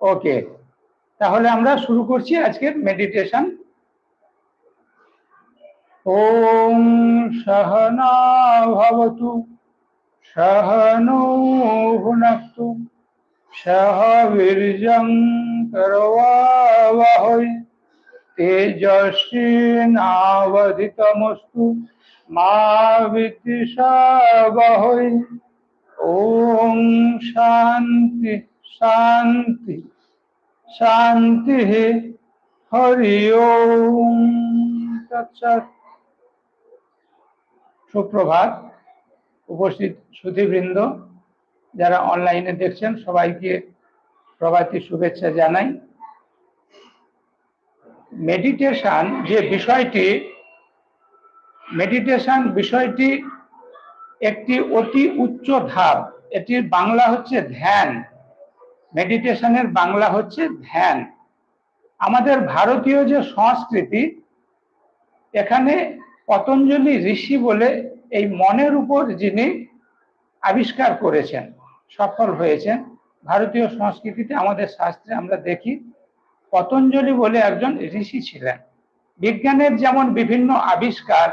ওকে তাহলে আমরা শুরু করছি আজকের মেডিটেশন ওম সহনা ভবতু, সহনৌ ভুনক্তু, সহ বীর্যং করবাবহৈ তেজস্বিনাবধিতমস্তু, মা বিদ্বিষাবহৈ। ওম শান্তি। শান্তি শান্তি হরি ওম। সুপ্রভাত, উপস্থিত সুধীবৃন্দ, যারা অনলাইনে দেখছেন, সবাইকে প্রভাতী শুভেচ্ছা জানাই। মেডিটেশন যে বিষয়টি মেডিটেশন বিষয়টি একটি অতি উচ্চ ধাপ। এটির বাংলা হচ্ছে ধ্যান। মেডিটেশনের বাংলা হচ্ছে ধ্যান। আমাদের ভারতীয় যে সংস্কৃতি, এখানে পতঞ্জলি ঋষি বলে এই মনের উপর যিনি আবিষ্কার করেছেন, সফল হয়েছেন, ভারতীয় সংস্কৃতিতে আমাদের শাস্ত্রে আমরা দেখি, পতঞ্জলি বলে একজন ঋষি ছিলেন। বিজ্ঞানের যেমন বিভিন্ন আবিষ্কার,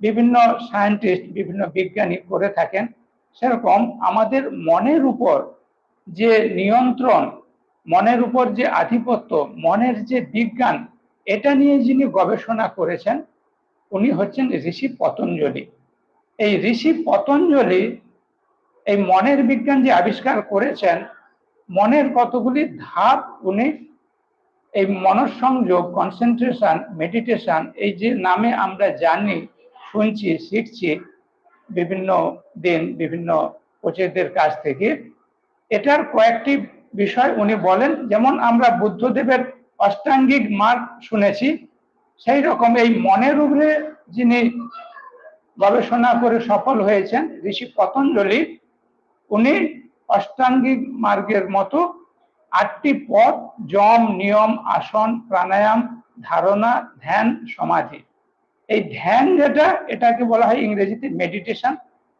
বিভিন্ন সায়েন্টিস্ট, বিভিন্ন বিজ্ঞানী করে থাকেন, সেরকম আমাদের মনের উপর যে নিয়ন্ত্রণ, মনের উপর যে আধিপত্য, মনের যে বিজ্ঞান, এটা নিয়ে যিনি গবেষণা করেছেন, উনি হচ্ছেন ঋষি পতঞ্জলি। এই ঋষি পতঞ্জলি এই মনের বিজ্ঞান যে আবিষ্কার করেছেন, মনের কতগুলি ধাপ উনি এই মনঃসংযোগ কনসেন্ট্রেশন মেডিটেশন এই যে নামে আমরা জানি, শুনছি, শিখছি বিভিন্ন দিন, বিভিন্ন কোচেদের কাছ থেকে এটার কয়েকটি বিষয় উনি বলেন, যেমন আমরা বুদ্ধদেবের অষ্টাঙ্গিক মার্গ শুনেছি, সেই রকম এই মনের উপরে যিনি গবেষণা করে সফল হয়েছেন, ঋষি পতঞ্জলি, উনি অষ্টাঙ্গিক মার্গের মতো আটটি পথ যম নিয়ম, আসন, প্রাণায়াম, ধারণা, ধ্যান, সমাধি। এই ধ্যান যেটা, এটাকে বলা হয় ইংরেজিতে মেডিটেশন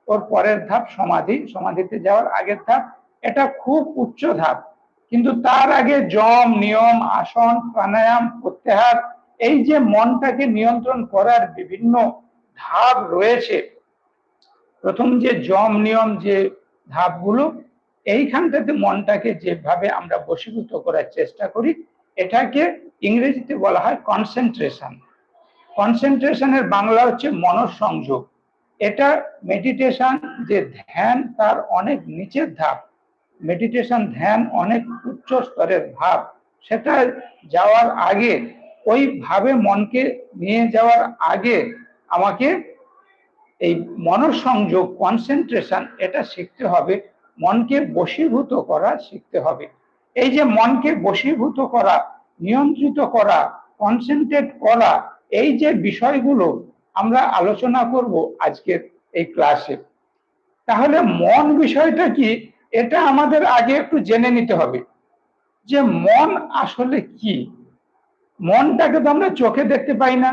ওর পরের ধাপ সমাধি, সমাধিতে যাওয়ার আগের ধাপ এটা খুব উচ্চ ধাপ। কিন্তু তার আগে জম, নিয়ম, আসন, প্রাণায়াম, প্রত্যাহার, এই যে মনটাকে নিয়ন্ত্রণ করার বিভিন্ন ধাপ রয়েছে। প্রথম যে যম নিয়ম যে ধাপগুলো, এইখানটাতে মনটাকে যেভাবে আমরা বশীভূত করার চেষ্টা করি, এটাকে ইংরেজিতে বলা হয় কনসেন্ট্রেশন কনসেন্ট্রেশনের বাংলা হচ্ছে মনঃসংযোগ। এটা মেডিটেশন যে ধ্যান, তার অনেক নিচের ধাপ। মেডিটেশন ধ্যান অনেক উচ্চ স্তরের ভাব। সেটা যাওয়ার আগে, ওই ভাবে মনকে নিয়ে যাওয়ার আগে আমাকে এই মনঃসংযোগ কনসেন্ট্রেশন এটা শিখতে হবে। মনকে বশীভূত করা শিখতে হবে। এই যে মনকে বশীভূত করা, নিয়ন্ত্রিত করা কনসেন্ট্রেট করা, এই যে বিষয়গুলো আমরা আলোচনা করব আজকের এই ক্লাসে তাহলে মন বিষয়টা কি? এটা আমাদের আগে একটু জেনে নিতে হবে যে মন আসলে কি? মনটাকে তো আমরা চোখে দেখতে পাই না।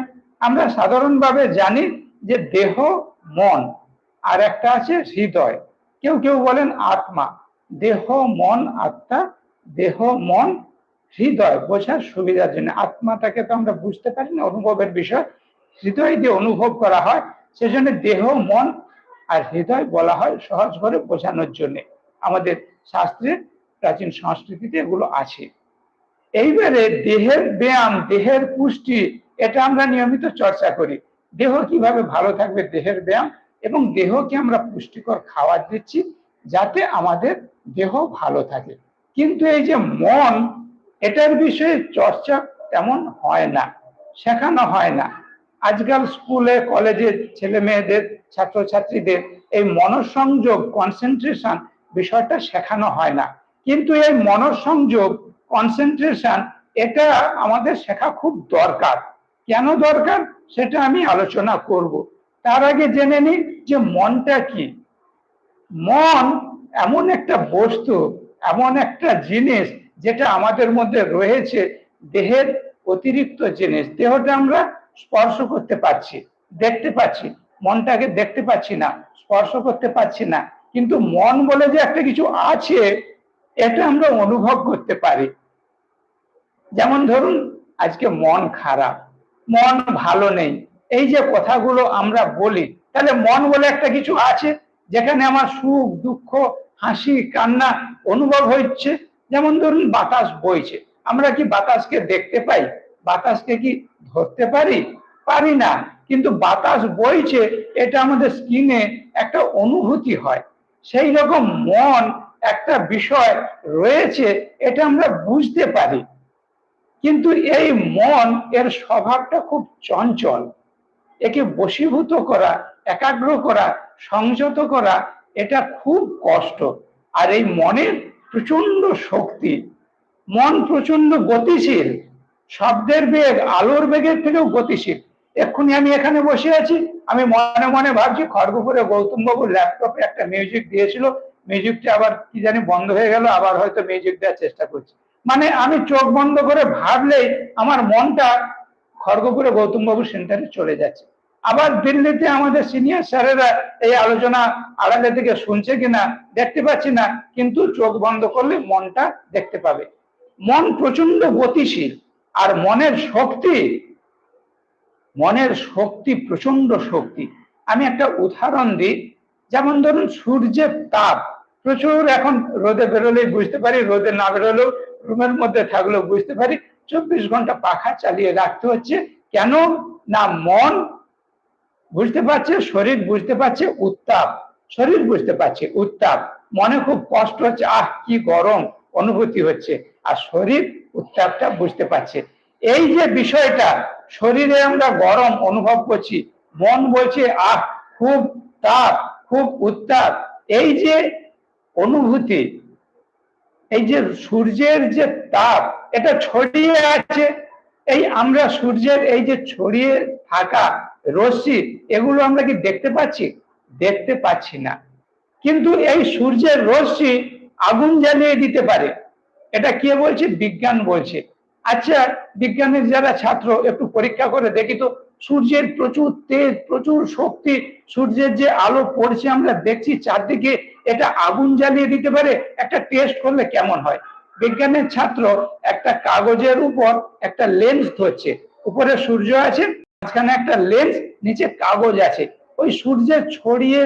আমরা সাধারণভাবে জানি যে দেহ মন, আর একটা আছে হৃদয়। কেউ কেউ বলেন আত্মা। দেহ মন, আত্মা, দেহ মন, হৃদয় বোঝার সুবিধার জন্য। আত্মাটাকে তো আমরা বুঝতে পারি না, অনুভবের বিষয়। হৃদয় দিয়ে অনুভব করা হয়, সেজন্য দেহ, মন আর হৃদয় বলা হয় সহজ করে বোঝানোর জন্য। আমাদের শাস্ত্রের প্রাচীন সংস্কৃতিতে এগুলো আছে। এইবারে দেহের ব্যায়াম, দেহের পুষ্টি, এটা আমরা নিয়মিত চর্চা করি। দেহ কীভাবে ভালো থাকবে, দেহের ব্যায়াম এবং দেহকে আমরা পুষ্টিকর খাবার দিচ্ছি যাতে আমাদের দেহ ভালো থাকে। কিন্তু এই যে মন, এটার বিষয়ে চর্চা তেমন হয় না, শেখানো হয় না। আজকাল স্কুলে, কলেজে ছেলে মেয়েদের, ছাত্রছাত্রীদের এই মনঃসংযোগ কনসেন্ট্রেশন বিষয়টা শেখানো হয় না। কিন্তু এই মনঃসংযোগ কনসেন্ট্রেশন এটা আমাদের শেখা খুব দরকার। কেন দরকার? সেটা আমি আলোচনা করব। তার আগে জেনে নিই যে মনটা কি। মন এমন একটা বস্তু, এমন একটা জিনিস যেটা আমাদের মধ্যে রয়েছে, দেহের অতিরিক্ত জিনিস। দেহটা আমরা স্পর্শ করতে পারছি, দেখতে পাচ্ছি। মনটাকে দেখতে পাচ্ছি না, স্পর্শ করতে পারছি না। কিন্তু মন বলে যে একটা কিছু আছে, এটা আমরা অনুভব করতে পারি। যেমন ধরুন, আজকে মন খারাপ, মন ভালো নেই, এই যে কথাগুলো আমরা বলি, তাহলে মন বলে একটা কিছু আছে, যেখানে আমার সুখ, দুঃখ, হাসি, কান্না অনুভব হচ্ছে। যেমন ধরুন, বাতাস বইছে, আমরা কি বাতাসকে দেখতে পাই? বাতাসকে কি ধরতে পারি? পারি না, কিন্তু বাতাস বইছে, এটা আমাদের স্কিনে একটা অনুভূতি হয়। সেই রকম মন একটা বিষয় রয়েছে, এটা আমরা বুঝতে পারি। কিন্তু এই মন, এর স্বভাবটা খুব চঞ্চল। একে বশীভূত করা, একাগ্র করা, সংযত করা, এটা খুব কষ্ট। আর এই মনের প্রচণ্ড শক্তি, মন প্রচণ্ড গতিশীল, শব্দের বেগ, আলোর বেগের থেকেও গতিশীল। এক্ষুনি আমি এখানে বসে আছি। আমি মনে মনে ভাবছি খড়গপুরে গৌতম বাবু ল্যাপটপে একটা মিউজিক দিয়েছিল। মিউজিকটা আবার কি জানি বন্ধ হয়ে গেল, আবার হয়তো মিউজিক দেওয়ার চেষ্টা করছি। মানে আমি চোখ বন্ধ করে ভাবলেই আমার মনটা খড়গপুরে গৌতম বাবু সেন্টারে চলে যাচ্ছে। আবার দিল্লিতে আমাদের সিনিয়র স্যারেরা এই আলোচনা আড়ালে থেকে শুনছে কিনা দেখতে পাচ্ছি না, কিন্তু চোখ বন্ধ করলে মনটা দেখতে পাবে। মন প্রচণ্ড গতিশীল আর মনের শক্তি মনের শক্তি প্রচণ্ড শক্তি। আমি একটা উদাহরণ দিই। যেমন ধরুন, সূর্যের তাপ। প্রচুর এখন রোদে বেরোলেই বুঝতে পারি, রোদে না বেরোলেও রুমের মধ্যে থাকলেও বুঝতে পারি, চব্বিশ ঘণ্টা পাখা চালিয়ে রাখতে হচ্ছে। কেন? না, মন বুঝতে পারছে, শরীর বুঝতে পারছে, উত্তাপ। শরীর বুঝতে পারছে, উত্তাপ। মনে খুব কষ্ট হচ্ছে, আহ, কি গরম অনুভূতি হচ্ছে। আর শরীর উত্তাপটা বুঝতে পারছে। এই যে বিষয়টা, শরীরে আমরা গরম অনুভব করছি, মন বলছে, আহ, খুব তাপ, খুব উত্তাপ। এই যে অনুভূতি, এই যে সূর্যের যে তাপ, এটা ছড়িয়ে আছে। এই আমরা সূর্যের এই যে ছড়িয়ে থাকা রশ্মি, এগুলো আমরা কি দেখতে পাচ্ছি? দেখতে পাচ্ছি না। কিন্তু এই সূর্যের রশ্মি আগুন জ্বালিয়ে দিতে পারে। এটা কে বলছে? বিজ্ঞান বলছে। আচ্ছা বিজ্ঞানের যারা ছাত্র, একটু পরীক্ষা করে দেখি তো, সূর্যের প্রচুর তেজ, প্রচুর শক্তি, সূর্যের যে আলো পড়ছে আমরা দেখছি চারদিকে, এটা আগুন জ্বালিয়ে দিতে পারে, একটা টেস্ট করলে কেমন হয়? বিজ্ঞানের ছাত্র একটা কাগজের উপর একটা লেন্স ধরছে, উপরে সূর্য আছে, মাঝখানে একটা লেন্স নিচে কাগজ আছে, ওই সূর্যের ছড়িয়ে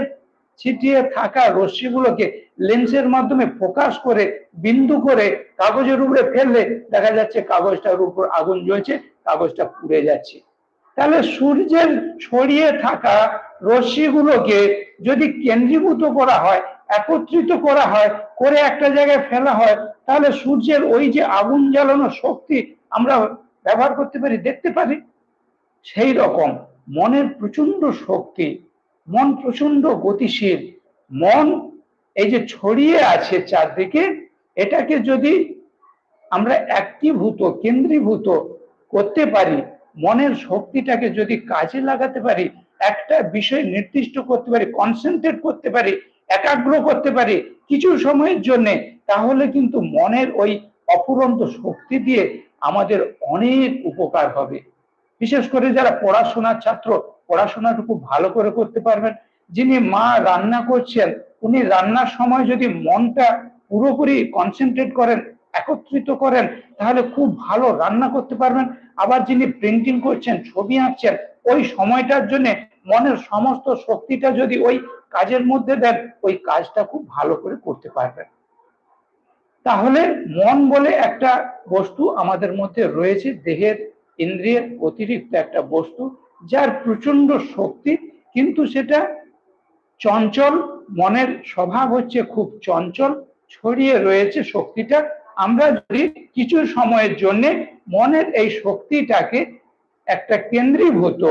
ছিটিয়ে থাকা রশ্মিগুলোকে লেন্সের মাধ্যমে ফোকাস করে, বিন্দু করে কাগজের উপরে ফেললে দেখা যাচ্ছে কাগজটার উপর আগুন জ্বলছে, কাগজটা পুড়ে যাচ্ছে। তাহলে সূর্যের ছড়িয়ে থাকা রশ্মিগুলোকে যদি কেন্দ্রীভূত করা হয়, একত্রিত করা হয়, করে একটা জায়গায় ফেলা হয়, তাহলে সূর্যের ওই যে আগুন জ্বালানো শক্তি আমরা ব্যবহার করতে পারি, দেখতে পারি। সেই রকম মনের প্রচণ্ড শক্তি, মন প্রচণ্ড গতিশীল, মন এই যে ছড়িয়ে আছে চারদিকে, এটাকে যদি আমরা একটিভূত কেন্দ্রীভূত করতে পারি, মনের শক্তিটাকে যদি কাজে লাগাতে পারি, একটা বিষয় নির্দিষ্ট করতে পারি কনসেন্ট্রেট করতে পারি, একাগ্র করতে পারি কিছু সময়ের জন্য, তাহলে কিন্তু মনের ওই অফুরন্ত শক্তি দিয়ে আমাদের অনেক উপকার হবে। বিশেষ করে যারা পড়াশোনার ছাত্র, পড়াশোনাটুকু ভালো করে করতে পারবেন। যিনি মা রান্না করছেন উনি রান্নার সময় যদি মনটা পুরোপুরি কনসেন্ট্রেট করেন, একত্রিত করেন, তাহলে খুব ভালো রান্না করতে পারবেন। আবার যিনি প্রিন্টিং করছেন, ছবি আঁকছেন, ওই সময়টার জন্য মনের সমস্ত শক্তিটা যদি ওই কাজের মধ্যে দেন, ওই কাজটা খুব ভালো করে করতে পারবেন। তাহলে মন বলে একটা বস্তু আমাদের মধ্যে রয়েছে, দেহের ইন্দ্রিয়ের অতিরিক্ত একটা বস্তু, যার প্রচণ্ড শক্তি, কিন্তু সেটা চঞ্চল, মনের স্বভাব হচ্ছে খুব চঞ্চল, ছড়িয়ে রয়েছে শক্তিটা। আমরা যদি কিছু সময়ের জন্য মনের এই শক্তিটাকে একটা কেন্দ্রীভূত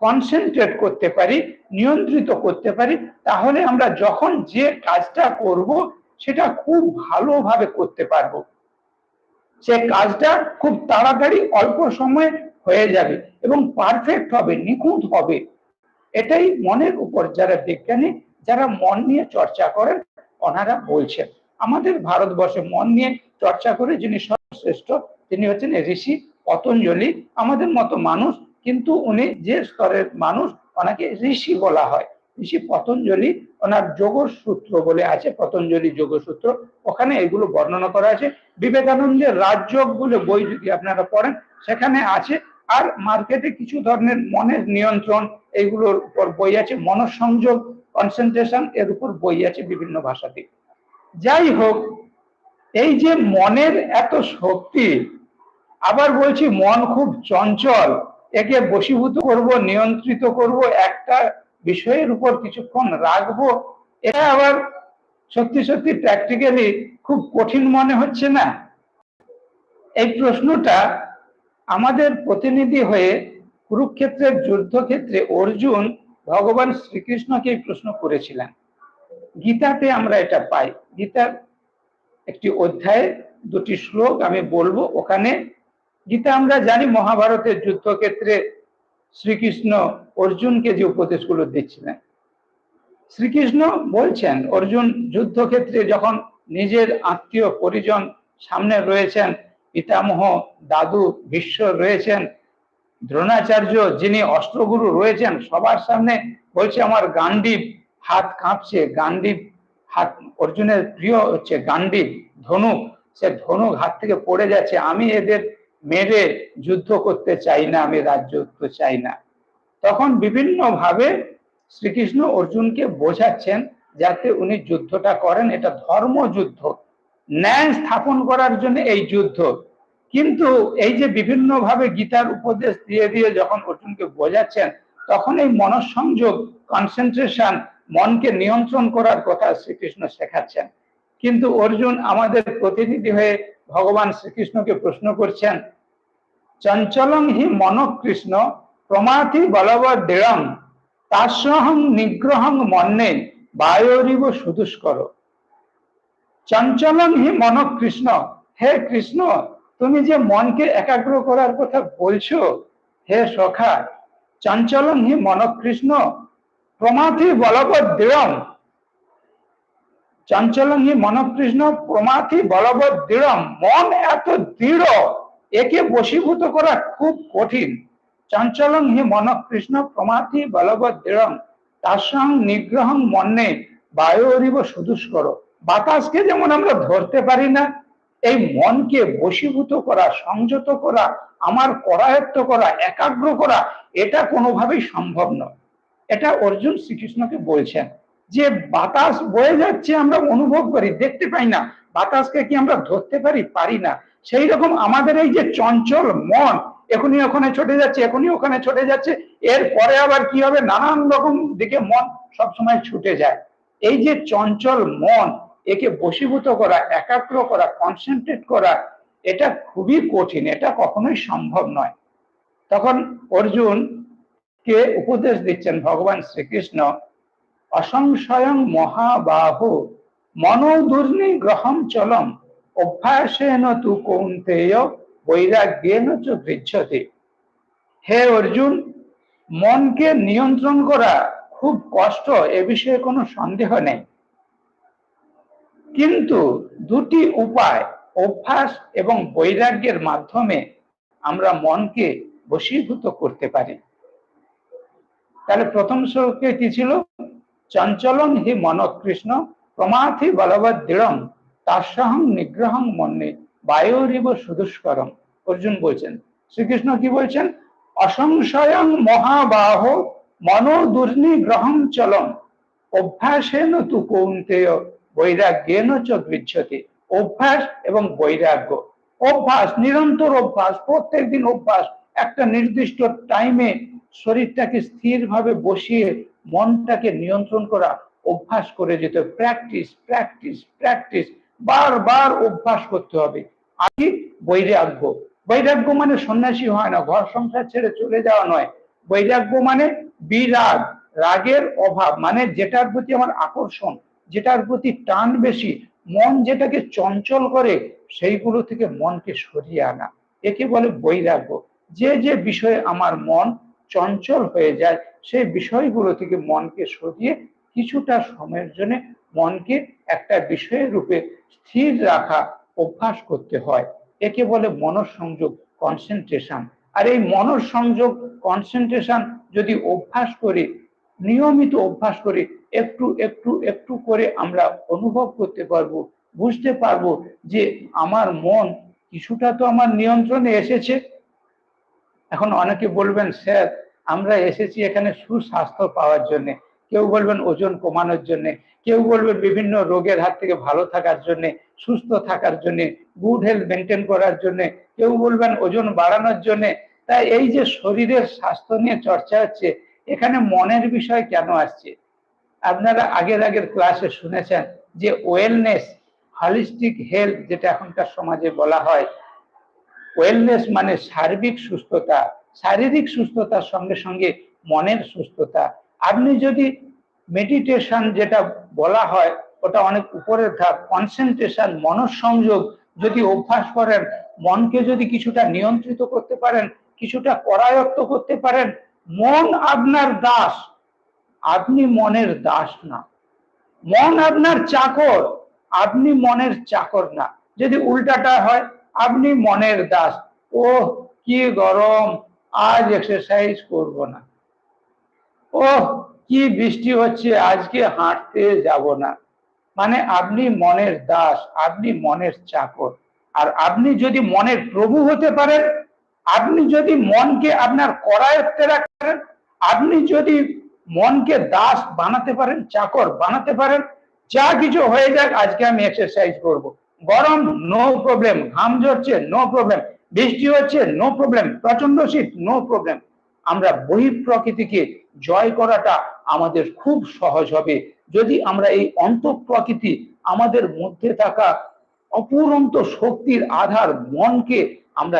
কনসেন্ট্রেট করতে পারি, নিয়ন্ত্রিত করতে পারি, তাহলে আমরা যখন যে কাজটা করব, সেটা খুব ভালোভাবে করতে পারব। সে কাজটা খুব তাড়াতাড়ি অল্প সময়ে হয়ে যাবে এবং পারফেক্ট হবে, নিখুঁত হবে। এটাই মনের উপর। যারা বিজ্ঞানী, যারা মন নিয়ে চর্চা করেন, ওনারা বলছেন, আমাদের ভারতবর্ষে মন নিয়ে চর্চা করে যিনি সর্বশ্রেষ্ঠ, তিনি হচ্ছেন ঋষি পতঞ্জলি, আমাদের মতো মানুষ, কিন্তু উনি যে স্তরের মানুষ, ওনাকে ঋষি বলা হয়। ঋষি পতঞ্জলি, ওনার যোগসূত্র বলে আছে, পতঞ্জলি যোগসূত্র, ওখানে এগুলো বর্ণনা করা আছে। বিবেকানন্দের রাজযোগ বলে বই যদি আপনারা পড়েন, সেখানে আছে আর মার্কেটে কিছু ধরনের মনের নিয়ন্ত্রণ এইগুলোর উপর বই আছে, মনঃসংযোগ কনসেন্ট্রেশন এর উপর বই আছে বিভিন্ন ভাষাতে। যাই হোক, এই যে মনের এত শক্তি, আবার বলছি মন খুব চঞ্চল, একে বশীভূত করব, নিয়ন্ত্রিত করব, একটা বিষয়ের উপর কিছুক্ষণ রাখব, এটা আবার সত্যি সত্যি প্র্যাকটিক্যালি খুব কঠিন মনে হচ্ছে না? এই প্রশ্নটা আমাদের প্রতিনিধি হয়ে কুরুক্ষেত্রের যুদ্ধক্ষেত্রে অর্জুন ভগবান শ্রীকৃষ্ণকে প্রশ্ন করেছিলেন। গীতাতে আমরা এটা পাই। গীতার একটি অধ্যায়ে, দুটি শ্লোক আমি বলব ওখানে। গীতা আমরা জানি মহাভারতের যুদ্ধক্ষেত্রে শ্রীকৃষ্ণ অর্জুনকে যে উপদেশগুলো দিচ্ছিলেন। শ্রীকৃষ্ণ বলছেন, অর্জুন, যুদ্ধক্ষেত্রে যখন নিজের আত্মীয় পরিজন সামনে রয়েছেন পিতামহ দাদু বিশ্ব রয়েছেন। দ্রোণাচার্য যিনি অস্ত্রগুরু রয়েছেন, সবার সামনে বলছে, আমার গান্ডীব হাত কাঁপছে, গান্ডীব হাত অর্জুনের প্রিয় হচ্ছে গান্ডীব ধনুক সে ধনুক হাত থেকে পড়ে যাচ্ছে। আমি এদের মেরে যুদ্ধ করতে চাই না, আমি রাজ্য চাই না। তখন বিভিন্ন ভাবে শ্রীকৃষ্ণ অর্জুনকে বোঝাচ্ছেন যাতে উনি যুদ্ধটা করেন। এটা ধর্মযুদ্ধ। ন্যায় স্থাপন করার জন্য এই যুদ্ধ। কিন্তু এই যে বিভিন্ন ভাবে গীতার উপদেশ দিয়ে দিয়ে যখন অর্জুনকে বোঝাচ্ছেন, তখন এই মনঃসংযোগ কনসেন্ট্রেশন মনকে নিয়ন্ত্রণ করার কথা শ্রীকৃষ্ণ শেখাচ্ছেন। কিন্তু অর্জুন আমাদের প্রতিনিধি হয়ে ভগবান শ্রীকৃষ্ণকে প্রশ্ন করছেন, চঞ্চলং হি মনকৃষ্ণ প্রমাথি বলব দৃঢ়ং তাসহং নিগ্রহং মন্নে বায়রিব সুদুষ্কর। চঞ্চলং হি মন কৃষ্ণ। হে কৃষ্ণ, তুমি যে মনকে একাগ্র করার কথা বলছো, হে সখা, চঞ্চলং হি মন কৃষ্ণ। প্রমাথি বলবৎ দৃঢ়ং চঞ্চলং হি মন কৃষ্ণ প্রমাথি বলবৎ দৃঢ়ম মন এত দৃঢ়, একে বশীভূত করা খুব কঠিন। চঞ্চলং হি মনকৃষ্ণ প্রমাথি বলবৎ দৃঢ়ম তার সঙ্গে নিগ্রহং মনে বায়ু বায়ুরিব সুদুষ্কর। বাতাসকে যেমন আমরা ধরতে পারি না, এই মনকে বশীভূত করা, সংযত করা, আমার করায়ত্ত করা, একাগ্র করা, এটা কোনোভাবেই সম্ভব নয়। এটা অর্জুন শ্রীকৃষ্ণকে বলছেন যে বাতাস বয়ে যাচ্ছে আমরা অনুভব করি, দেখতে পাই না। বাতাসকে কি আমরা ধরতে পারি? পারি না। সেই রকম আমাদের এই যে চঞ্চল মন, এখনই ওখানে ছুটে যাচ্ছে, এখনই ওখানে ছুটে যাচ্ছে, এর পরে আবার কি হবে? নানান রকম দিকে মন সবসময় ছুটে যায়। এই যে চঞ্চল মন একে বশীভূত করা, একাগ্র করা কনসেন্ট্রেট করা, এটা খুবই কঠিন, এটা কখনোই সম্ভব নয়। তখন অর্জুন কে উপদেশ দিচ্ছেন, ভগবান শ্রীকৃষ্ণ, অসংশয়ং মহাবাহ, মনোদুর্নি গ্রহম চলম, অভ্যাসেন তু কৌন্তেয়, বৈরাগ্যেন চ গৃহ্যতে হে অর্জুন, মনকে নিয়ন্ত্রণ করা খুব কষ্ট, এ বিষয়ে কোনো সন্দেহ নেই। কিন্তু দুটি উপায় অভ্যাস এবং বৈরাগ্যের মাধ্যমে আমরা মনকে বশীভূত করতে পারি। তাহলে প্রথম শ্লোকে কি ছিল? চঞ্চলং হি মনকৃষ্ণ প্রমাথি বলবৎ দৃঢ়ং তাসহং নিগ্রহং মন্নে বায়ুরিব সুদুষ্করম অর্জুন বলছেন, শ্রীকৃষ্ণ কি বলছেন? অসংশয়ং মহাবাহ মনোদুর্নি গ্রহং চলম অভ্যাসেন তু কৌন্তেয় বৈরাগ্যেন চ অভ্যাস এবং বৈরাগ্য। অভ্যাস, নিরন্তর অভ্যাস প্রত্যেক দিন অভ্যাস। একটা নির্দিষ্ট টাইমে শরীরটাকে স্থিরভাবে বসিয়ে মনটাকে নিয়ন্ত্রণ করা, অভ্যাস করে যেতে প্র্যাকটিস প্র্যাকটিস প্র্যাকটিস বারবার অভ্যাস করতে হবে। আগে বৈরাগ্য। বৈরাগ্য মানে সন্ন্যাসী হয় না, ঘর সংসার ছেড়ে চলে যাওয়া নয়। বৈরাগ্য মানে বিরাগ, রাগের অভাব মানে যেটার প্রতি আমার আকর্ষণ। যেটার প্রতি টান বেশি, মন যেটাকে চঞ্চল করে, সেইগুলো থেকে মনকে সরিয়ে আনা। একে বলে বৈরাগ্য। যে যে বিষয়ে আমার মন চঞ্চল হয়ে যায়, সেই বিষয়গুলো থেকে মনকে সরিয়ে কিছুটা সময়ের জন্য মনকে একটা বিষয়ের রূপে স্থির রাখা অভ্যাস করতে হয়। একে বলে মনঃসংযোগ কনসেন্ট্রেশন আর এই মনঃসংযোগ কনসেন্ট্রেশন যদি অভ্যাস করি নিয়মিত অভ্যাস করে একটু একটু একটু করে আমরা অনুভব করতে পারব, বুঝতে পারব যে আমার মন কিছুটা তো আমার নিয়ন্ত্রণে এসেছে। এখন অনেকে বলবেন, স্যার, আমরা এসেছি এখানে সুস্বাস্থ্য পাওয়ার জন্য। কেউ বলবেন, ওজন কমানোর জন্য। কেউ বলবেন, বিভিন্ন রোগের হাত থেকে ভালো থাকার জন্য, সুস্থ থাকার জন্য গুড হেলথ মেনটেন করার জন্য। কেউ বলবেন, ওজন বাড়ানোর জন্য। তাই এই যে শরীরের স্বাস্থ্য নিয়ে চর্চা হচ্ছে এখানে মনের বিষয় কেন আসছে? আপনারা আগের আগের ক্লাসে শুনেছেন যে ওয়েলনেস হলিস্টিক হেলথ যেটা এখনকার সমাজে বলা হয় ওয়েলনেস মানে সার্বিক সুস্থতা, শারীরিক সুস্থতার সঙ্গে সঙ্গে মনের সুস্থতা। আপনি যদি মেডিটেশন যেটা বলা হয়, ওটা অনেক উপরের ধাপ কনসেন্ট্রেশন মনঃসংযোগ, যদি অভ্যাস করেন, মনকে যদি কিছুটা নিয়ন্ত্রিত করতে পারেন, কিছুটা করায়ত্ত করতে পারেন মন আপনার দাস, আপনি মনের দাস না। মন আপনার চাকর, আপনি মনের চাকর না। যদি উল্টাটা হয়, আপনি মনের দাস। ও কি গরম, আজ এক্সারসাইজ করব না। ও কি বৃষ্টি হচ্ছে, আজকে হাঁটতে যাব না। মানে আপনি মনের দাস, আপনি মনের চাকর। আর আপনি যদি মনের প্রভু হতে পারেন আপনি যদি মনকে আপনার করায়ত্তে রাখেন, আপনি যদি মনকে দাস বানাতে পারেন, চাকর বানাতে পারেন, যা কিছু হয়ে যাক, আজকে আমি এক্সারসাইজ করব। গরম নো প্রবলেম ঘাম ঝরছে নো প্রবলেম বৃষ্টি হচ্ছে নো প্রবলেম প্রচণ্ড শীত নো প্রবলেম আমরা বহি প্রকৃতিকে জয় করাটা আমাদের খুব সহজ হবে। যদি আমরা এই অন্ত প্রকৃতি আমাদের মধ্যে থাকা অপুরন্ত শক্তির আধার মনকে আমরা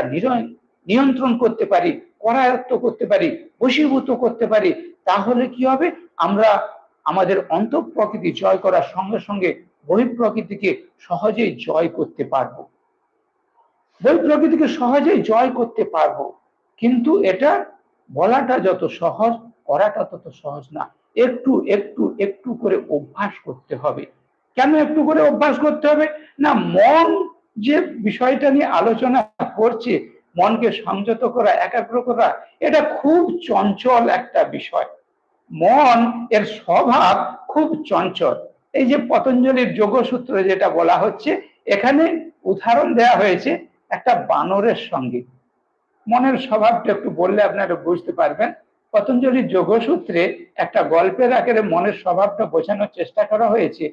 নিয়ন্ত্রণ করতে পারি, করায়ত্ত করতে পারি, বশীভূত করতে পারি, তাহলে কি হবে? আমরা আমাদের অন্ত প্রকৃতি জয় করার সঙ্গে সঙ্গে বহিঃপ্রকৃতিকে সহজেই জয় করতে পারব। বই প্রকৃতিকে সহজেই জয় করতে পারব। কিন্তু এটা বলাটা যত সহজ, করাটা তত সহজ না। একটু একটু একটু করে অভ্যাস করতে হবে। কেন একটু করে অভ্যাস করতে হবে? না, মন যে বিষয়টা নিয়ে আলোচনা করছে মনকে সংযত করা, একাগ্র করা, এটা খুব চঞ্চল একটা বিষয়। মন এর স্বভাব খুব চঞ্চল। এই যে পতঞ্জলির যোগসূত্র যেটা বলা হচ্ছে, এখানে উদাহরণ দেয়া হয়েছে একটা বানরের সঙ্গে। মনের স্বভাবটা একটু বললে আপনারা বুঝতে পারবেন। পতঞ্জলির যোগসূত্রে একটা গল্পের আকারে মনের স্বভাবটা বোঝানোর চেষ্টা করা হয়েছে।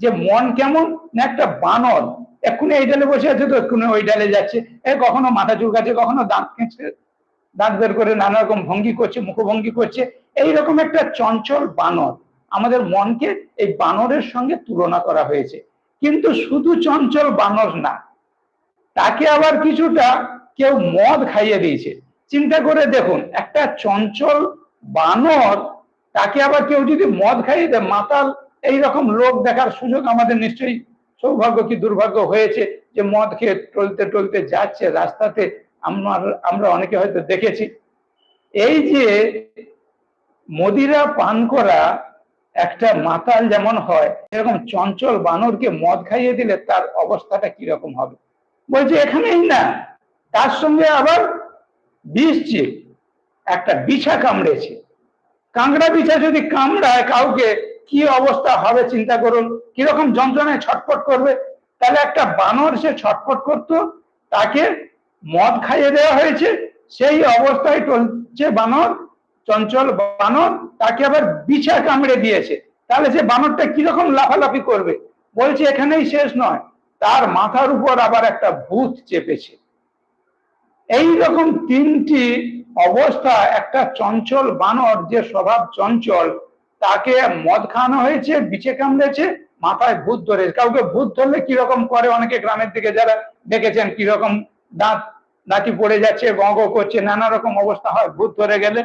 যে মন কেমন? না একটা বানর। এক্ষুনি এই ডালে বসে আছে তো, এক্ষুনি ওই ডালে যাচ্ছে। এ কখনো মাথা চুলকাচ্ছে, কখনো দাঁত খেঁচে দাঁত বের করে নানা রকম ভঙ্গি করছে, মুখভঙ্গি করছে। এইরকম একটা চঞ্চল বানর। আমাদের মনকে এই বানরের সঙ্গে তুলনা করা হয়েছে। কিন্তু শুধু চঞ্চল বানর না, তাকে আবার কিছুটা কেউ মদ খাইয়ে দিয়েছে। চিন্তা করে দেখুন, একটা চঞ্চল বানর, তাকে আবার কেউ যদি মদ খাইয়ে দেয়, মাতাল এইরকম লোক দেখার সুযোগ আমাদের নিশ্চয়ই সৌভাগ্য কি দুর্ভাগ্য হয়েছে যে মদ খেয়ে টলতে টলতে যাচ্ছে, রাস্তাতে আমার, আমরা অনেকে হয়তো দেখেছি। এই যে মদিরা পান করা একটা মাতাল যেমন হয়, এরকম চঞ্চল বানরকে মদ খাইয়ে দিলে তার অবস্থাটা কীরকম হবে? বলছে, এখানেই না, তার সঙ্গে আবার বিষ একটা বিছা কামড়েছে। কাঁকড়া বিছা যদি কামড়ায় কাউকে কি অবস্থা হবে চিন্তা করুন। কীরকম যন্ত্রণায় ছটফট করবে? তাহলে একটা বানর সে ছটফট করত, তাকে মদ খাইয়ে দেওয়া হয়েছে, সেই অবস্থায় চলছে বানর, চঞ্চল বানর, তাকে আবার বিছা কামড়ে দিয়েছে। তাহলে সে বানরটা কীরকম লাফালাফি করবে? বলছে, এখানেই শেষ নয়। তার মাথার উপর আবার একটা ভূত চেপেছে। এই রকম তিনটি অবস্থা, একটা চঞ্চল বানর, যে স্বভাব চঞ্চল তাকে মদ খাওয়ানো হয়েছে বিছে কামড়েছে, মাথায় ভূত ধরে কাউকে ভূত ধরলে কীরকম করে? অনেকে গ্রামের দিকে যারা দেখেছেন কীরকম দাঁত, দাঁতি পড়ে যাচ্ছে, গঙ্গ করছে, নানা রকম অবস্থা হয়, ভূত ধরে গেলে।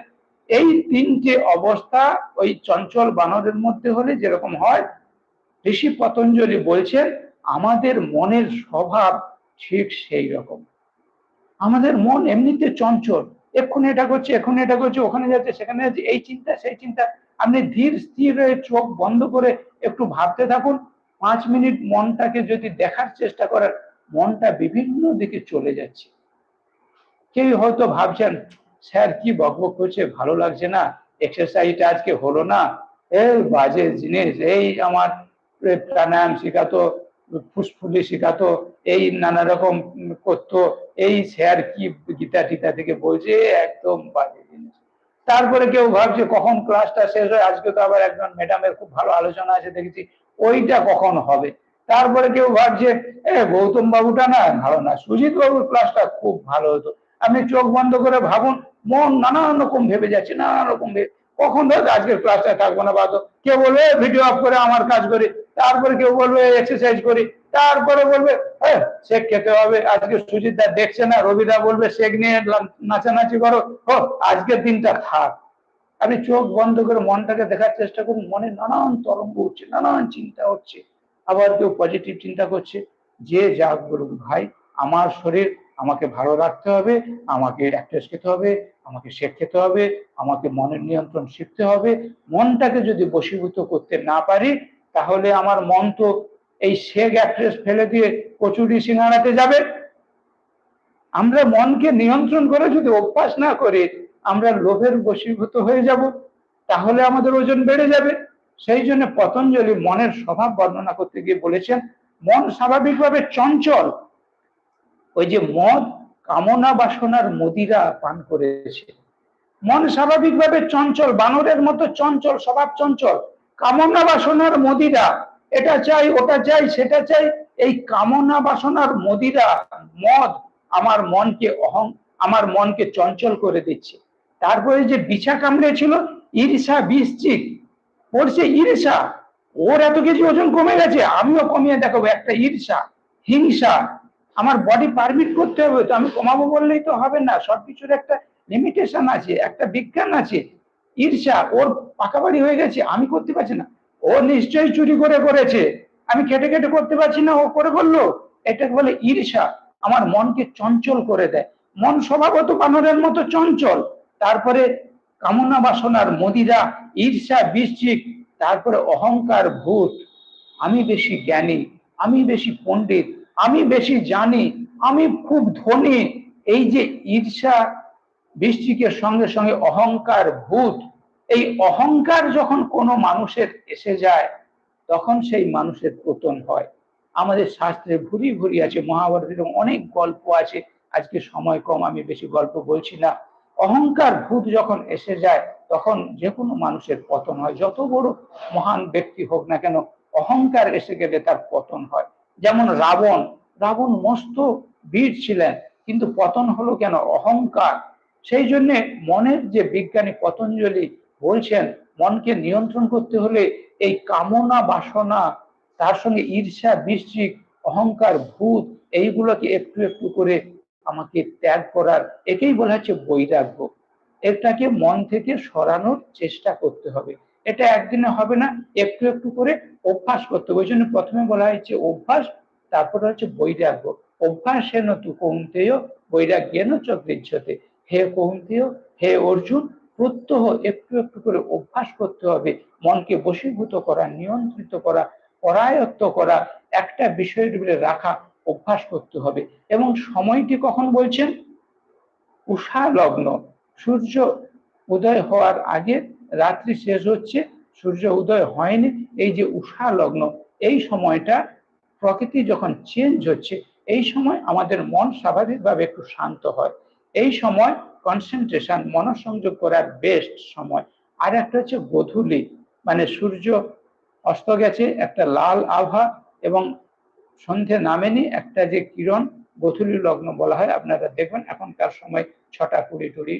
এই তিনটে অবস্থা ওই চঞ্চল বানরের মধ্যে হলে যেরকম হয়। ঋষি পতঞ্জলি বলছেন, আমাদের মনের স্বভাব ঠিক সেই রকম। আমাদের মন এমনিতে চঞ্চল। এক্ষুনি এটা করছে, এক্ষুনি এটা করছে, ওখানে যাচ্ছে, সেখানে যাচ্ছে, এই চিন্তা, সেই চিন্তা। আপনি ধীর স্থির হয়ে চোখ বন্ধ করে একটু ভাবতে থাকুন। পাঁচ মিনিট মনটাকে যদি দেখার চেষ্টা করেন, মনটা বিভিন্ন দিকে চলে যাচ্ছে। কেউ হয়তো ভাবছেন, স্যার, কি বকবক করছে ভালো লাগছে না। এক্সারসাইজটা আজকে হলো না। এই বাজে জিনিস, এই আমার প্রাণায়াম শেখাতো ফুসফুলি শেখাতো, এই নানা রকম করতো। এই স্যার কি গীতা টিতা থেকে বলছে, একদম বাজে জিনিস। তারপরে কেউ ভাবছে কখন ক্লাসটা শেষ হয়? আজকে তো আবার একজন ম্যাডামের খুব ভালো আলোচনা আছে, দেখেছি। ওইটা কখন হবে? তারপরে কেউ ভাবছে, এ গৌতম বাবুটা না, ভালো না সুজিত বাবুর ক্লাসটা খুব ভালো হতো। আপনি চোখ বন্ধ করে ভাবুন, মন নানান রকম ভেবে যাচ্ছে, নানান রকম ভেবে। কখন ধর আজকের ক্লাসটা থাকব না, বাদ কেউ বলবে ভিডিও অফ করে, আমার কাজ করি। তারপরে কেউ বলবে এক্সারসাইজ করি। তারপরে বলবে হ্যাঁ শেখ খেতে হবে, আজকে সুজিত দা দেখছে না, রবিদা বলবে শেখ নিয়ে নাচানাচি করো, ও, আজকের দিনটা থাক। আপনি চোখ বন্ধ করে মনটাকে দেখার চেষ্টা করুন, মনে নানান তরঙ্গ উঠছে, নানান চিন্তা হচ্ছে। আবার কেউ পজিটিভ চিন্তা করছে, যে যা বলুক ভাই, আমার শরীর, আমাকে ভালো রাখতে হবে, আমাকে অ্যাক্ট্রেস খেতে হবে, আমাকে শেখ খেতে হবে, আমাকে মনের নিয়ন্ত্রণ শিখতে হবে। মনটাকে যদি বশীভূত করতে না পারি, তাহলে আমার মন তো এই শেখ অ্যাক্ট্রেস ফেলে দিয়ে কচুরি সিঙ্গাড়াতে যাবে। আমরা মনকে নিয়ন্ত্রণ করে যদি অভ্যাস না করে আমরা লোভের বশীভূত হয়ে যাব, তাহলে আমাদের ওজন বেড়ে যাবে। সেই জন্য পতঞ্জলি মনের স্বভাব বর্ণনা করতে গিয়ে বলেছেন, মন স্বাভাবিকভাবে চঞ্চল। ওই যে মদ, কামনা বাসনার মদিরা পান করেছে। মন স্বাভাবিকভাবে চঞ্চল, বানরের মতো চঞ্চল, স্বভাব চঞ্চল। কামনা বাসনার মদিরা। এটা চাই, ওটা চাই, সেটা চাই, এই কামনা বাসনার মদিরা, মদ আমার মনকে অহং, আমার মনকে চঞ্চল করে দিচ্ছে। তারপরে যে বিছা কামড়েছিল ঈর্ষা বৃশ্চিক পড়ছে ঈর্ষা, ওর এত কেজি ওজন কমে গেছে, আমিও কমিয়ে দেখাবো, একটা ঈর্ষা, হিংসা। আমার বডি পারমিট করতে হবে, তো আমি কমাবো বললেই তো হবে না, সবকিছুর একটা লিমিটেশন আছে, একটা বিজ্ঞান আছে। ঈর্ষা, ওর পাকা বাড়ি হয়ে গেছে, আমি করতে পারছি না। ও নিশ্চয়ই চুরি করে করেছে। আমি কেটে কেটে করতে পারছি না, ও করে বলল এটাকে বলে ঈর্ষা। আমার মনকে চঞ্চল করে দেয়। মন স্বভাবত বানরের মতো চঞ্চল। তারপরে কামনা বাসনার মদিরা, ঈর্ষা বৃশ্চিক তারপরে অহংকার, ভূত। আমি বেশি জ্ঞানী, আমি বেশি পণ্ডিত, আমি বেশি জানি, আমি খুব ধনী। এই যে ঈর্ষা বৃষ্টিকের সঙ্গে সঙ্গে অহংকার, ভূত এই অহংকার যখন কোনো মানুষের এসে যায়, তখন সেই মানুষের পতন হয়। আমাদের শাস্ত্রে ভুরি ভুরি আছে মহাভারতের অনেক গল্প আছে। আজকে সময় কম, আমি বেশি গল্প বলছি না। অহংকার ভূত যখন এসে যায়, তখন যে কোনো মানুষের পতন হয়। যত বড় মহান ব্যক্তি হোক না কেন, অহংকার এসে গেলে তার পতন হয়। যেমন রাবণ রাবণ মস্ত বীর ছিলেন, কিন্তু পতন হলো কেন? অহংকার। সেই জন্যে মনের যে বিজ্ঞানী পতঞ্জলি বলছেন, মনকে নিয়ন্ত্রণ করতে হলে এই কামনা বাসনা, তার সঙ্গে ঈর্ষা, বৃশ্চিক, অহংকার, ভূত, এইগুলোকে একটু একটু করে আমাকে ত্যাগ করার একেই বলা হচ্ছে বৈরাগ্য। এটাকে মন থেকে সরানোর চেষ্টা করতে হবে। এটা একদিনে হবে না, একটু একটু করে অভ্যাস করতে হবে। ওই জন্য প্রথমে বলা হয়েছে অভ্যাস, তারপরে হচ্ছে বৈরাগ্য। অভ্যাসেন তু কৌন্তেয়, বৈরাগ্যেন চক্রিচ্ছতে। হে কৌন্তেয়, হে অর্জুন প্রত্যহ একটু একটু করে অভ্যাস করতে হবে। মনকে বশীভূত করা, নিয়ন্ত্রিত করা, পরায়ত্ত করা, একটা বিষয়ের উপরে রাখা, অভ্যাস করতে হবে। এবং সময়টি কখন বলছেন? উষা লগ্ন। সূর্য উদয় হওয়ার আগে রাত্রি শেষ হচ্ছে, সূর্য উদয় হয়নি। এই যে উষা লগ্ন, এই সময়টা প্রকৃতি যখন চেঞ্জ হচ্ছে, এই সময় আমাদের মন স্বাভাবিকভাবে একটু শান্ত হয়। এই সময় কনসেন্ট্রেশন মনসংযোগ করার বেস্ট সময়। আর একটা হচ্ছে গধূলি। মানে সূর্য অস্ত গেছে, একটা লাল আভা এবং সন্ধে নামেনি একটা যে কিরণ, গধূলি লগ্ন বলা হয়, আপনারা দেখবেন এখনকার সময় ছটা কুড়ি টুড়ি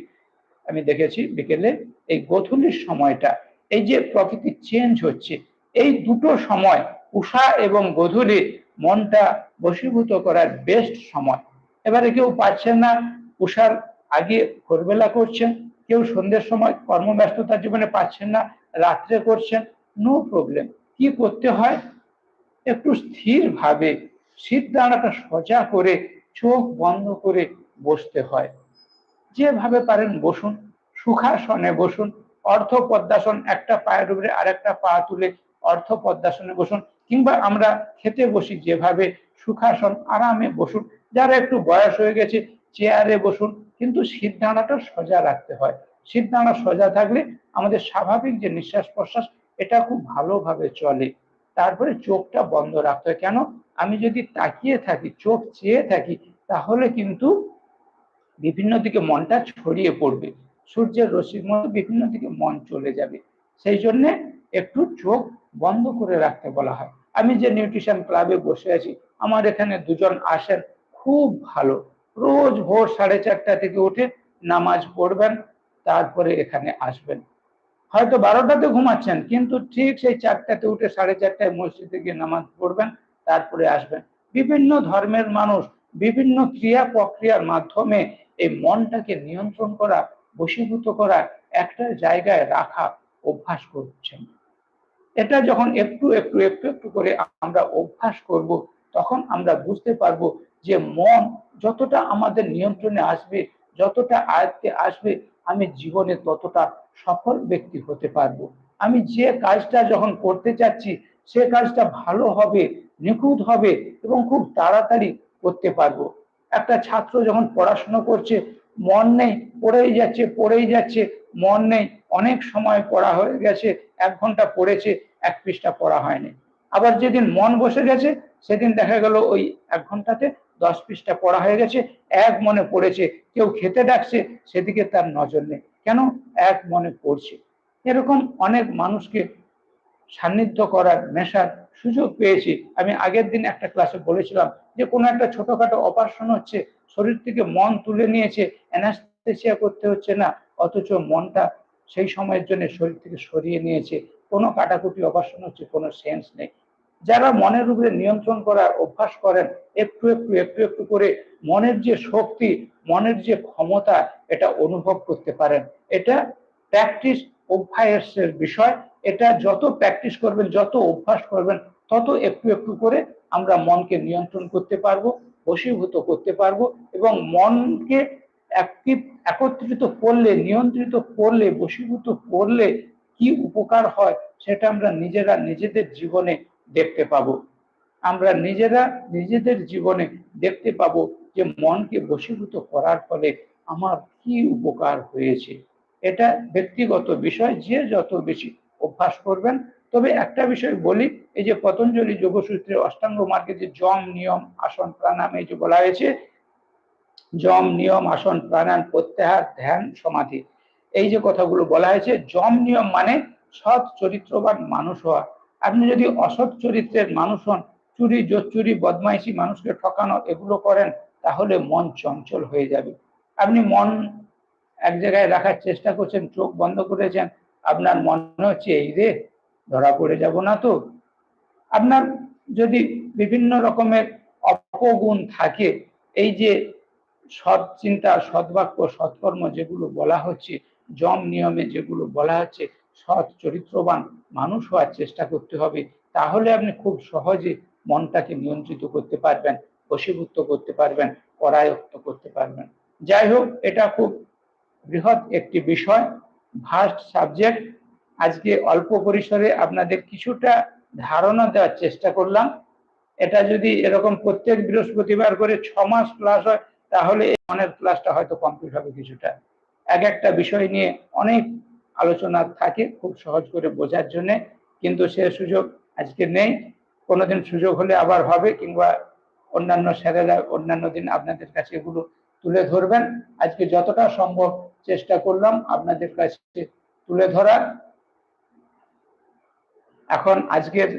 আমি দেখেছি বিকেলে, এই গধূলির সময়টা, এই যে প্রকৃতি চেঞ্জ হচ্ছে, এই দুটো সময়, উষা এবং গধূলি, মনটা বশীভূত করার বেস্ট সময়। এবারে কেউ পাচ্ছেন না, উষার আগে ভোরবেলা করছেন, কেউ সন্ধ্যের সময় কর্মব্যস্ততার জীবনে পাচ্ছেন না, রাত্রে করছেন নো প্রবলেম কি করতে হয়? একটু স্থির ভাবে শীত দাঁড়াটা সোজা করে চোখ বন্ধ করে বসতে হয়। যেভাবে পারেন বসুন, সুখাসনে বসুন অর্ধ পদ্মাসন একটা পায়ের উপরে আরেকটা পা তুলে অর্ধ পদ্মাসনে বসুন, কিংবা আমরা খেতে বসি যেভাবে, সুখাসন, আরামে বসুন। যারা একটু বয়স হয়ে গেছে, চেয়ারে বসুন কিন্তু দাঁড়াটা সোজা রাখতে হয়। শিরদাঁড়া সোজা থাকলে আমাদের স্বাভাবিক যে নিঃশ্বাস প্রশ্বাস এটা খুব ভালোভাবে চলে। তারপরে চোখটা বন্ধ রাখতে হয়। কেন? আমি যদি তাকিয়ে থাকি, চোখ চেয়ে থাকি, তাহলে কিন্তু বিভিন্ন দিকে মনটা ছড়িয়ে পড়বে। সূর্যের রশ্মির মতো বিভিন্ন দিকে মন চলে যাবে। সেই জন্য একটু চোখ বন্ধ করে রাখতে বলা হয়। আমি যে নিউট্রিশন ক্লাবে বসে আছি, আমার এখানে দুজন আসেন, খুব ভালো। রোজ ভোর সাড়ে চারটা থেকে উঠে নামাজ পড়বেন, তারপরে এখানে আসবেন। হয়তো বারোটাতে ঘুমাচ্ছেন, কিন্তু ঠিক সেই চারটাতে উঠে সাড়ে চারটায় মসজিদে গিয়ে নামাজ পড়বেন, তারপরে আসবেন। বিভিন্ন ধর্মের মানুষ বিভিন্ন ক্রিয়া প্রক্রিয়ার মাধ্যমে এই মনটাকে নিয়ন্ত্রণ করা, বশীভূত করা, একটা জায়গায় রাখা অভ্যাস করছেন। এটা যখন একটু একটু একটু একটু করে আমরা অভ্যাস করব, তখন আমরা বুঝতে পারব যে মন যতটা আমাদের নিয়ন্ত্রণে আসবে, যতটা আয়ত্তে আসবে, আমি জীবনে ততটা সফল ব্যক্তি হতে পারব। আমি যে কাজটা যখন করতে চাচ্ছি, সে কাজটা ভালো হবে, নিখুঁত হবে এবং খুব তাড়াতাড়ি করতে পারব। একটা ছাত্র যখন পড়াশোনা করছে, মন নেই, পড়েই যাচ্ছে পড়েই যাচ্ছে, মন নেই, অনেক সময় পড়া হয়ে গেছে, এক ঘণ্টা পড়েছে, এক পৃষ্ঠা পড়া হয়নি। আবার যেদিন মন বসে গেছে, সেদিন দেখা গেল ওই এক ঘন্টাতে দশ পৃষ্ঠা পড়া হয়ে গেছে, এক মনে পড়েছে, কেউ খেতে ডাকছে, সেদিকে তার নজর নেই। কেন? এক মনে পড়ছে। এরকম অনেক মানুষকে সান্নিধ্য করার, মেশার সুযোগ পেয়েছি। আমি আগের দিন একটা ক্লাসে বলেছিলাম যে, কোনো একটা ছোটখাটো অপারেশন হচ্ছে, শরীর থেকে মন তুলে নিয়েছে অ্যানাস্থেসিয়া করতে হচ্ছে না, অথচ মনটা সেই সময়ের জন্য শরীর থেকে সরিয়ে নিয়েছে। কোনো কাটাকুটি অপারেশন হচ্ছে, কোনো সেন্স নেই। যারা মনের উপরে নিয়ন্ত্রণ করার অভ্যাস করেন, একটু একটু একটু একটু করে মনের যে শক্তি, মনের যে ক্ষমতা, এটা অনুভব করতে পারেন। এটা প্র্যাকটিস অভ্যাসের বিষয়। এটা যত প্র্যাকটিস করবেন, যত অভ্যাস করবেন, তত একটু একটু করে আমরা মনকে নিয়ন্ত্রণ করতে পারব, বশীভূত করতে পারব এবং মনকে একত্রিত করলে, নিয়ন্ত্রিত করলে, বশীভূত করলে কি উপকার হয়, সেটা আমরা নিজেরা নিজেদের জীবনে দেখতে পাব। আমরা নিজেরা নিজেদের জীবনে দেখতে পাবো যে মনকে বশীভূত করার ফলে আমার কি উপকার হয়েছে। এটা ব্যক্তিগত বিষয়, যে যত বেশি অভ্যাস করবেন। তবে একটা বিষয় বলি, এই যে পতঞ্জলি যোগসূত্রে অষ্টাঙ্গ মার্গে যে জম নিয়ম, আসন, প্রাণায়াম, এই যে বলা হয়েছে জম নিয়ম, আসন, প্রাণায়াম, প্রত্যাহার, ধ্যান, সমাধি। এই যে কথাগুলো বলা হয়েছে জম নিয়ম মানে সৎ, চরিত্রবান মানুষ হওয়া। আপনি যদি অসৎ চরিত্রের মানুষ হন, চুরি, জোচ্চুরি, বদমাইশি মানুষকে ঠকানো, এগুলো করেন, তাহলে মন চঞ্চল হয়ে যাবে। আপনি মন এক জায়গায় রাখার চেষ্টা করছেন, চোখ বন্ধ করেছেন, আপনার মনে হচ্ছে, এই রে, ধরা পড়ে যাব না তো? আপনার যদি বিভিন্ন রকমের অপগুণ থাকে, এই যে সৎ চিন্তা সদ্বাক্য সৎকর্ম যেগুলো বলা হচ্ছে, জম নিয়মে যেগুলো বলা হচ্ছে সৎ, চরিত্রবান মানুষ হওয়ার চেষ্টা করতে হবে, তাহলে আপনি খুব সহজে মনটাকে নিয়ন্ত্রিত করতে পারবেন, বশীভূত করতে পারবেন, পরায়ত্ত করতে পারবেন। যাই হোক, এটা খুব বৃহৎ একটি বিষয় ভাস্ট সাবজেক্ট আজকে অল্প পরিসরে আপনাদের কিছুটা ধারণা দেওয়ার চেষ্টা করলাম। এটা যদি এরকম প্রত্যেক বৃহস্পতিবার করে ছ মাস ক্লাস হয়, তাহলে মনের ক্লাসটা হয়তো কমপ্লিট হবে কিছুটা। এক একটা বিষয় নিয়ে অনেক আলোচনা থাকে খুব সহজ করে বোঝার জন্যে, কিন্তু সে সুযোগ আজকে নেই। কোনোদিন সুযোগ হলে আবার হবে, কিংবা অন্যান্য স্যারেরা অন্যান্য দিন আপনাদের কাছে এগুলো তুলে ধরবেন। আজকে যতটা সম্ভব চেষ্টা করলাম আপনাদের কাছে তুলে ধরার। এখন আজকের